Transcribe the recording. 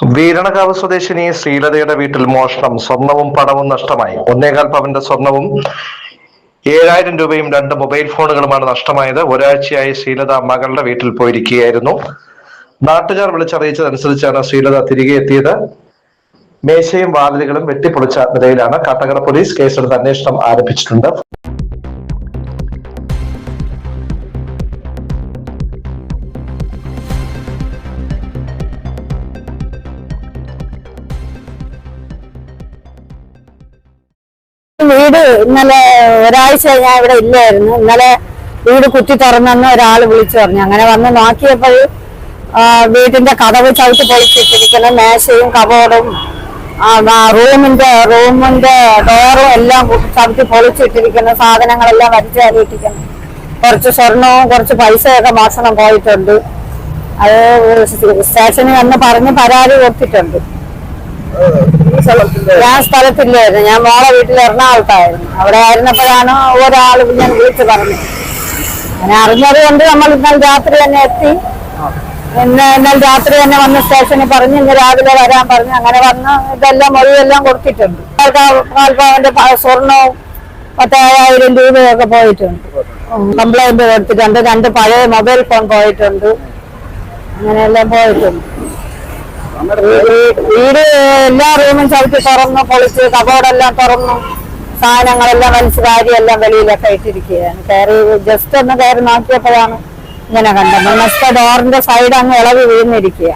വീരണകാവ് സ്വദേശിനി ശ്രീലതയുടെ വീട്ടിൽ മോഷണം. സ്വർണവും പണവും നഷ്ടമായി. ഒന്നേകാൽ പവന്റെ സ്വർണവും ഏഴായിരം രൂപയും രണ്ട് മൊബൈൽ ഫോണുകളുമാണ് നഷ്ടമായത്. ഒരാഴ്ചയായി ശ്രീലത മകളുടെ വീട്ടിൽ പോയിരിക്കുകയായിരുന്നു. നാട്ടുകാർ വിളിച്ചറിയിച്ചതനുസരിച്ചാണ് ശ്രീലത തിരികെ എത്തിയത്. മേശയും വാതിലുകളും വെട്ടിപ്പൊളിച്ച നിലയിലാണ്. കാട്ടകര പോലീസ് കേസെടുത്ത് അന്വേഷണം ആരംഭിച്ചിട്ടുണ്ട്. വീട് ഇന്നലെ ഒരാഴ്ച ഞാൻ ഇവിടെ ഇല്ലായിരുന്നു. ഇന്നലെ വീട് കുത്തി തുറന്നെന്ന് ഒരാൾ വിളിച്ചു പറഞ്ഞു. അങ്ങനെ വന്ന് നോക്കിയപ്പോൾ വീട്ടിന്റെ കഥവ് ചവിട്ടി പൊളിച്ചിട്ടിരിക്കുന്ന. മേശയും കബോർഡും റൂമിന്റെ റൂമിന്റെ ഡോറും എല്ലാം ചവിട്ടി പൊളിച്ചിട്ടിരിക്കുന്ന. സാധനങ്ങളെല്ലാം വലിച്ചു കയറിയിട്ടിരിക്കുന്നു. കുറച്ച് സ്വർണവും കുറച്ച് പൈസയൊക്കെ മോഷണം പോയിട്ടുണ്ട്. അത് സ്റ്റേഷനിൽ വന്ന് പറഞ്ഞ് പരാതി കൊടുത്തിട്ടുണ്ട്. ഞാൻ സ്ഥലത്തില്ലായിരുന്നു. ഞാൻ മോളെ വീട്ടിൽ എറണാകുളത്തായിരുന്നു. അവിടെ ആയിരുന്നപ്പോഴാണ് ഒരാൾ ഞാൻ വിളിച്ചു പറഞ്ഞു ഞാൻ അറിഞ്ഞത് കൊണ്ട് നമ്മൾ ഇന്നലെ രാത്രി തന്നെ എത്തി. ഇന്ന് ഇന്നലെ രാത്രി തന്നെ വന്ന് സ്റ്റേഷനിൽ പറഞ്ഞു ഇന്ന് രാവിലെ വരാൻ പറഞ്ഞു. അങ്ങനെ വന്ന് ഇതെല്ലാം മൊഴിയെല്ലാം കൊടുത്തിട്ടുണ്ട്. കാൽപ്പാവന്റെ സ്വർണവും പത്തായിരം രൂപയൊക്കെ പോയിട്ടുണ്ട്. കംപ്ലൈന്റ് കൊടുത്തിട്ടുണ്ട്. രണ്ട് പഴയ മൊബൈൽ ഫോൺ പോയിട്ടുണ്ട്. അങ്ങനെയെല്ലാം പോയിട്ടുണ്ട്. വീട് എല്ലാ റൂമും ചവിട്ടി തുറന്നു പൊളിച്ച് കബോർഡെല്ലാം തുറന്നു സാധനങ്ങളെല്ലാം വലിച്ചു കാര്യമെല്ലാം വെളിയിലൊക്കെ ഇട്ടിരിക്കുകയാണ്. കയറി ജസ്റ്റ് ഒന്ന് കയറി നോക്കിയപ്പോഴാണ് ഇങ്ങനെ കണ്ടത്. മെസ്റ്റ ഡോറിന്റെ സൈഡ് അങ്ങ് ഇളവ് വീണിരിക്കുക